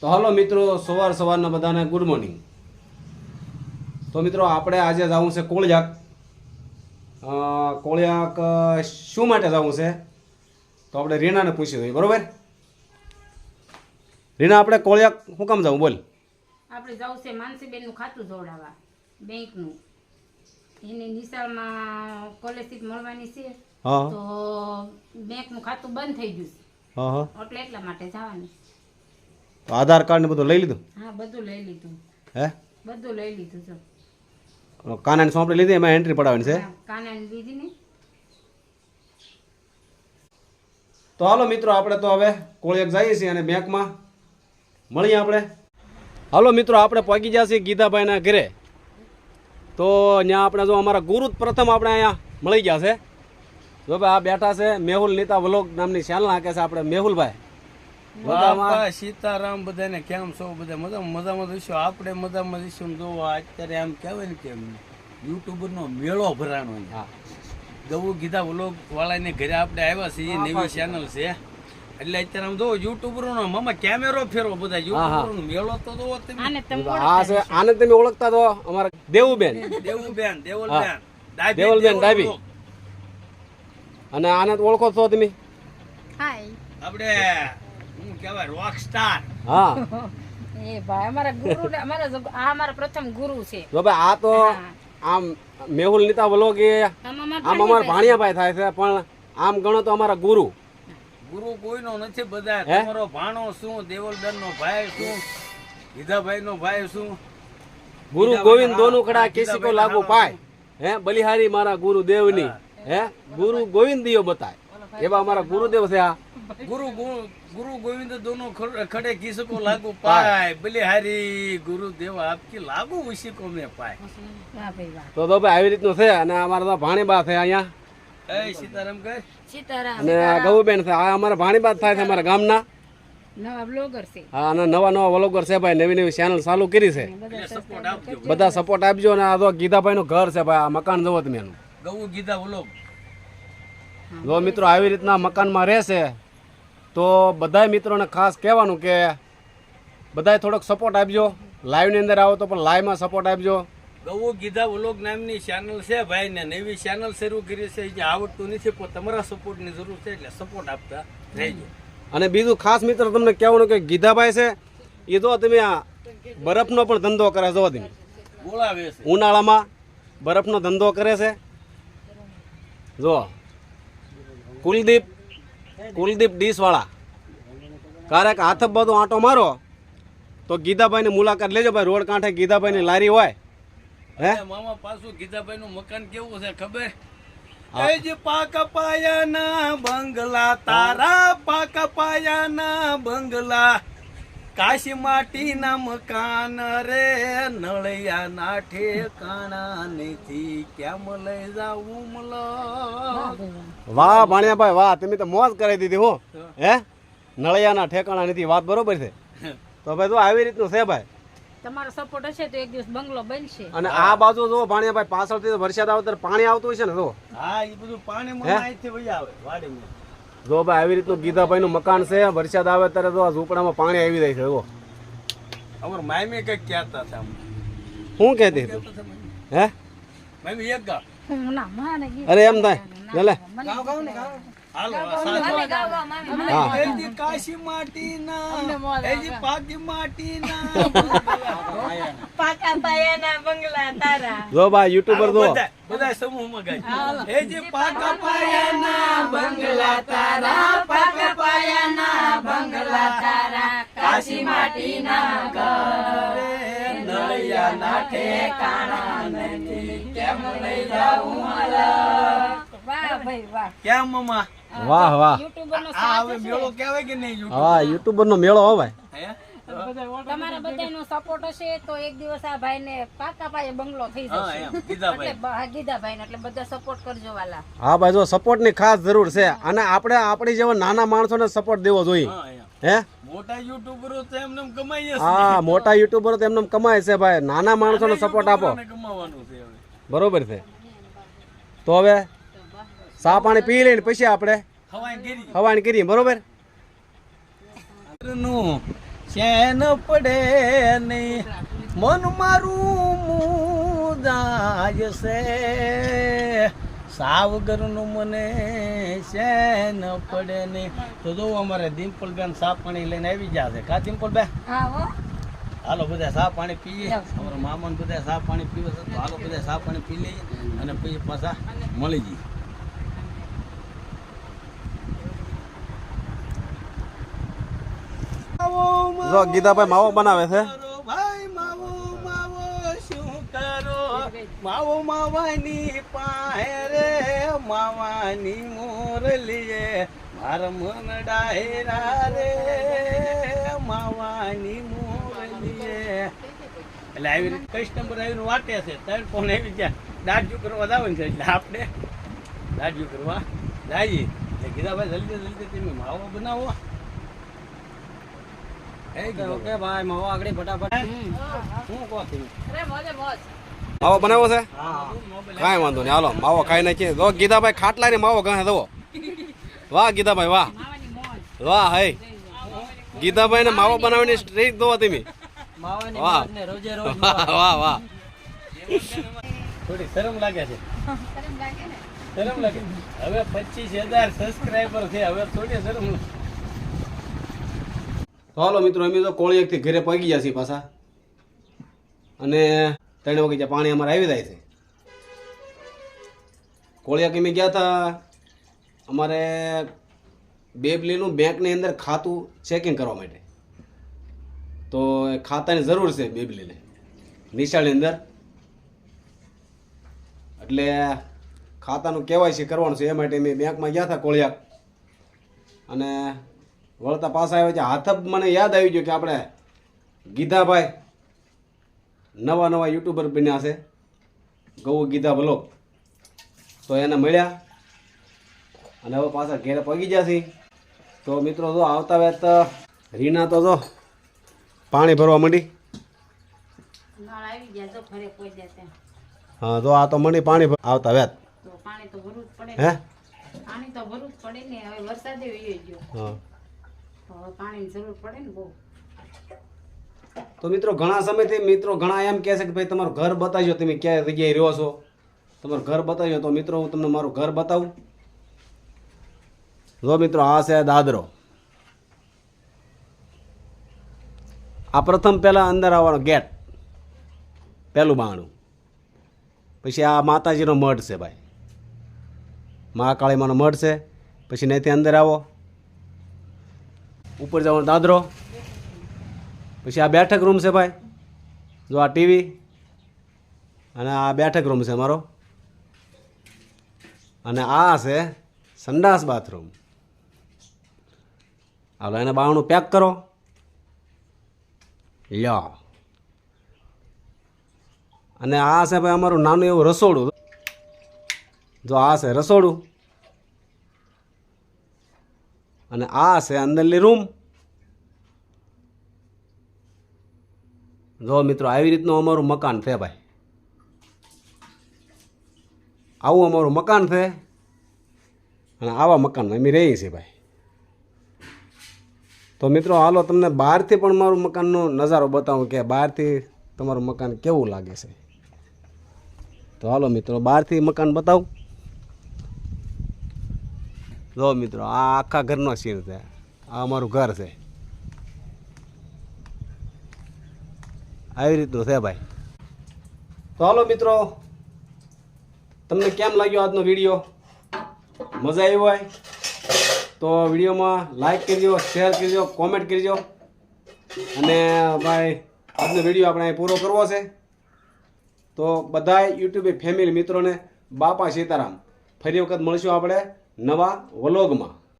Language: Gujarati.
તો હાલો મિત્રો સવાર સવારના બધાને ગુડ મોર્નિંગ તો મિત્રો આપણે આજે જવું છે કોળિયાક. કોળિયાક શું માટે જવું છે? તો આપણે રીણાને પૂછી દઈએ બરોબર? રીણા આપણે કોળિયાક શું કામ જવું બોલ. આપણે જવું છે માનસીબેનનું ખાતું જોડાવા બેંકનું. એની નિશાળમાં કોલેજથી મળવાની છે. તો બેંકનું ખાતું બંધ થઈ ગયું છે. એટલે એટલા માટે જવાનું તો આધાર કાર્ડ ને બધું લઈ લીધું? હા બધું લઈ લીધું. હે? બધું લઈ લીધું છે. કાનાની સોંપડી લીધી એમાં એન્ટ્રી પડાવવાની છે? કાનાની દીધી ને. તો હાલો મિત્રો આપણે તો હવે કોળિયક જઈએ છીએ અને બેંકમાં મળીએ આપણે. હાલો મિત્રો આપણે પહોંચી ગયા છીએ ગીતાભાઈના ઘરે. તો ત્યાં આપણે જો અમારા ગુરુ પ્રથમ આપણે અહીંયા મળી ગયા છે. જો ભાઈ આ બેઠા છે મેહુલ નીતા વલોક નામની ચેનલ નાખે છે આપણે મેહુલભાઈ. બાપા સીતારામ બધાને કેમ છો? બધા મજા મજામાં દઈશું આપણે મજામાં દઈશું જો અત્યારે આમ કહેવાય ને કે યુટ્યુબર નો મેળો ભરાણો હા. ગવું કીધા વ્લોગ વાળાને ઘરે આપણે આવ્યા છીએ નવી ચેનલ છે. એટલે અત્યારે આમ જો યુટ્યુબરો નો મામા કેમેરો ફેરવો બધા. યુટ્યુબરો નો મેળો તો જોવો તમે. આને તમે છે. આને તમે ઓળખતા તો અમારા દેવુબેન. દેવુબેન દેવલબેન. દેવલબેન, દેવલ અને આને ઓળખો છો તમે. હાય આપણે શું કહેવાય રોક સ્ટાર હા. એ ભાઈ અમારા ગુરુ અમારા આ અમારા પ્રથમ ગુરુ છે. જો ભાઈ આ તો આમ મેહુલ નીતા વ્લોગ એ આમ અમારા ભાણિયાભાઈ. થાય છે પણ આમ ગણો તો અમારા ગુરુ. ગુરુ કોઈનો નથી બધા તમારો ભાણો શું દેવલબેન નો ભાઈ શું ગીધાભાઈ નો ભાઈ શું? ગુરુ ગોવિંદ દોનું કડા કિસી કો લાગુ પાય. હે બલિહારી મારા ગુરુ દેવની હે ગુરુ ગોવિંદ દિયો બતાય એવા અમારા ગુરુદેવ છે આ. ગુરુ ગુરુ ગોવિંદ દોનો ખડે કિસકો લાગુ પાય. બલિહારી ગુરુ દેવ આપકી લાગુ ઉસી કો મે પાય. તો તો ભાઈ આવી રીતનું છે અને અમારા તો ભાણીબા છે અહીંયા. એ સીતારામ કહે. સીતારામ. અને આ ગૌબેન છે. આ અમારા ભાણીબા થાય છે અમારા ગામના. નવા બ્લોગર છે. હા અને નવા નવા વ્લોગર છે ભાઈ. નવી નવી ચેનલ ચાલુ કરી છે. એટલે સપોર્ટ આપજો. બધા સપોર્ટ આપજો અને આ તો ગીતાભાઈ નું ઘર છે ભાઈ આ મકાન જવો તમે એનું ગૌ ગીધા બોલો જો મિત્રો આવી રીતના મકાનમાં રહેશે તો બધાય મિત્રોને ખાસ કહેવાનું કે બધાય થોડોક સપોર્ટ આપજો. લાઈવની અંદર આવો તો પણ લાઈવમાં સપોર્ટ આપજો. ગૌ ગીધા વ્લોગ નામની ચેનલ છે ભાઈ ને નવી ચેનલ શરૂ કરી છે જે આવડતું નથી પણ તમારા સપોર્ટની જરૂર છે એટલે સપોર્ટ આપતા રહેજો. અને બીજું ખાસ મિત્ર તમને કહેવાનું કે ગીધાભાઈ છે એ જો તમે આ બરફનો પણ ધંધો કરે જો તમે બોલાવે છે ઉનાળામાં બરફનો ધંધો કરે છે. જો. કુલદીપ કુલદીપ ડીશવાળા. ક્યારેક હાથ બધો આંટો મારો તો ગીધાભાઈની મુલાકાત લેજો ભાઈ રોડ કાંઠે ગીધાભાઈની લારી હોય. હે? મામા પાછું ગીધાભાઈનું મકાન કેવું છે ખબર? એ જે પાક પાયાના બંગલા તારા પાક પાયાના બંગલા કાશી માટીના મકાન રે નળિયા ના ઠેકાણા નથી કેમ લઈ જાવું મલો? વાહ ભાણિયાભાઈ વાહ તમે તો મોજ કરાવી દીધી હો. હે. નળિયાના ઠેકાણા નથી વાત બરોબર છે. તો ભાઈ તો આવી રીતનું છે ભાઈ. તમારો સપોર્ટ હશે તો એક દિવસ બંગલો બનશે. અને આ બાજુ જો ભાણિયાભાઈ પાછળથી વરસાદ આવે ત્યારે પાણી આવતું હોય છે ને જો. હા એ બધું પાણી? માં આવે વાડીમાં. જો ભાઈ આવી રીતનું ગીધાભાઈ નું મકાન છે વરસાદ આવે ત્યારે તો આ ઝૂંપડામાં પાણી આવી જાય છે એવો અમાર મામી કંઈક કહેતા હતા શું કહેતી હતી? કહેતા હતા મામી. હે? મામી એક ગા અરે એમ થાય. ભલે હાલો આ ને એજી કાશી માટીના એજી પાકી માટીના. પાકા પાયાના બંગલા તારા. જો ભાઈ યુટ્યુબર જો. બધા બધા સમૂહમાં ગાય. એજી પાકા પાયાના બંગલા તારા. પાકા પાયાના બંગલા તારા. કાશી માટીના ઘરે નળિયા ના ઠેકાણા નથી કેમ લઈ જાઉં વાહ ભાઈ વાહ. કેમ મમ્મા? વાહ વાહ. આ હવે મેળો કહેવાય કે નહીં હા યુટ્યુબર નો મેળો હો ભાઈ. તમારા બધાનો સપોર્ટ હશે તો એક દિવસ આ ભાઈને પાકા પાયે બંગલો થઈ હા જશે. એમ એટલે બ- હા, ગીધાભાઈને એટલે બધા સપોર્ટ કરજો વાલા. હા ભાઈ જો સપોર્ટની ખાસ જરૂર છે. અને આપણે આપણી જેવા નાના માણસોને સપોર્ટ દેવો જોઈએ. હા મોટા યુટ્યુબરો તો એમને એમ છે. હા મોટા યુટ્યુબરો તો એમને કમાય છે ભાઈ. નાના માણસોને સપોર્ટ આપો. બરોબર છે. તો હવે ચા પાણી પી લઈને પછી આપણે હવાની કરી બરોબર? નું ચેન પડે નહીં. મન મારું મુદાય છે. સાવગરનું મને ચેન પડે નહીં. તો જો અમારે ડિમ્પલ બેન સાફ પાણી લઈને આવી ગયા છે. કા ડિમ્પલ બેન હા. હાલો બધા સાફ પાણી પીએ. અમારા મામાને બધા સાફ પાણી પીવે છે. તો હાલો બધા સાફ પાણી પી લઈએ અને પછી પાછા મળી જઈએ. જો ગીતાભાઈ માવો બનાવે છે. ભાઈ માવો માવો, શું કરો? માવો માવાની પાહે રે, માવાની મોરલીએ માર મન ડાયરા રે, માવાની મોરલીએ એટલે આવી રીતે કસ્ટમર આવીને વાટે છે. ત્રણ ફોન આવી ગયા. દાઢ્યું કરવા જવાનું છે એટલે આપણે દાઢ્યું કરવા જઈએ. એટલે કીધા જલ્દી જલ્દી તમે માવો બનાવો. ઓકે ભાઈ માવો આગળ ફટાફટ. માવો બનાવ્યો છે? હા. કાંઈ વાંધો નહીં હાલો માવો ખાઈ નાખીએ. જો ગીતાભાઈ ખાટલા ને માવો ગણે દો વાહ ગીતાભાઈ વાહ. વાહ હે. ગીતાભાઈ ને માવો બનાવવાની સ્ટ્રીક દો તમે. વાહ. મોજને રોજે રોજ વાહ વાહ થોડી શરમ લાગે છે. શરમ લાગે ને? શરમ લાગે. હવે પચીસ હજાર સબસ્ક્રાઈબર છે હવે થોડી શરમ. હાલો મિત્રો, અમે તો કોળિયાકથી ઘરે પગી જશે પાછા. અને ત્રણ વાગે પાણી અમારે આવી જાય છે. કોળિયા અમે ગયા હતા, અમારે બેબલીનું બેંકની અંદર ખાતું ચેકિંગ કરવા માટે. તો ખાતાની જરૂર છે બેબલીને નિશાળની અંદર. એટલે ખાતાનું કેવાયસી કરવાનું છે, એ માટે અમે બેંકમાં ગયા હતા કોળિયા અને વળતા પાછા આવ્યા છે. હાથ મને યાદ આવી ગયું કે આપણે ગીધાભાઈ નવા નવા યુટ્યુબર બન્યા છે. ગૌ ગીધા બ્લોગ તો એને મળ્યા. અને હવે પાછા ઘેરે પગી ગયા છે તો મિત્રો જો આવતા વેત રીના તો જો પાણી ભરવા માંડી. જશે હા તો આ તો મંડી પાણી આવતા વેત પાણી તો ભરવું જ પડે હે. પાણી તો ભરવું જ પડે ને હવે વરસાદ ગયો. હા. તો મિત્રો ઘણા સમયથી મિત્રો ઘણા એમ કહે છે કે ભાઈ તમારું ઘર બતાવજો, તમે ક્યાં જગ્યાએ રહ્યો છો? તમારું ઘર બતાવજો. તો મિત્રો, હું તમને મારું ઘર બતાવું. જો મિત્રો, આ છે દાદરો. આ પ્રથમ પહેલાં અંદર આવવાનો ગેટ. પહેલું બાણું. પછી આ માતાજીનો મઠ છે ભાઈ. મહાકાળીમાનો મઠ છે. પછી ત્યાંથી અંદર આવો. ઉપર જવાનો દાદરો. પછી આ બેઠક રૂમ છે ભાઈ. જો આ ટીવી અને આ બેઠક રૂમ છે મારો. અને આ છે સંડાસ બાથરૂમ. હાલો, એને બાવણું પેક કરો. લ્યો. અને આ છે ભાઈ અમારું નાનું એવું રસોડું. જો આ છે રસોડું. અને આ છે અંદરની રૂમ. જો મિત્રો, આવી રીતનું અમારું મકાન છે ભાઈ. આવું અમારું મકાન છે. અને આવા મકાનમાં અમે રહીએ છીએ ભાઈ. તો મિત્રો, હાલો તમને બહારથી પણ મારું મકાનનો નજારો બતાવું કે બહારથી તમારું મકાન કેવું લાગે છે. તો હાલો મિત્રો, બહારથી મકાન બતાવું. જો મિત્રો, આ આખા ઘરનો સીન છે. આ અમારું ઘર છે. આવી રીતનું છે ભાઈ. તો હાલો મિત્રો, તમને કેમ લાગ્યો આજનો વીડિયો મજા આવી હોય? તો વિડીયોમાં લાઈક કરજો શેર કરજો કોમેન્ટ કરજો. અને ભાઈ, આજનો વીડિયો આપણે પૂરો કરવો છે. તો બધા યુટ્યુબ ફેમિલી મિત્રોને બાપા સીતારામ. ફરી વખત મળશું આપણે. નવા વ્લોગમાં.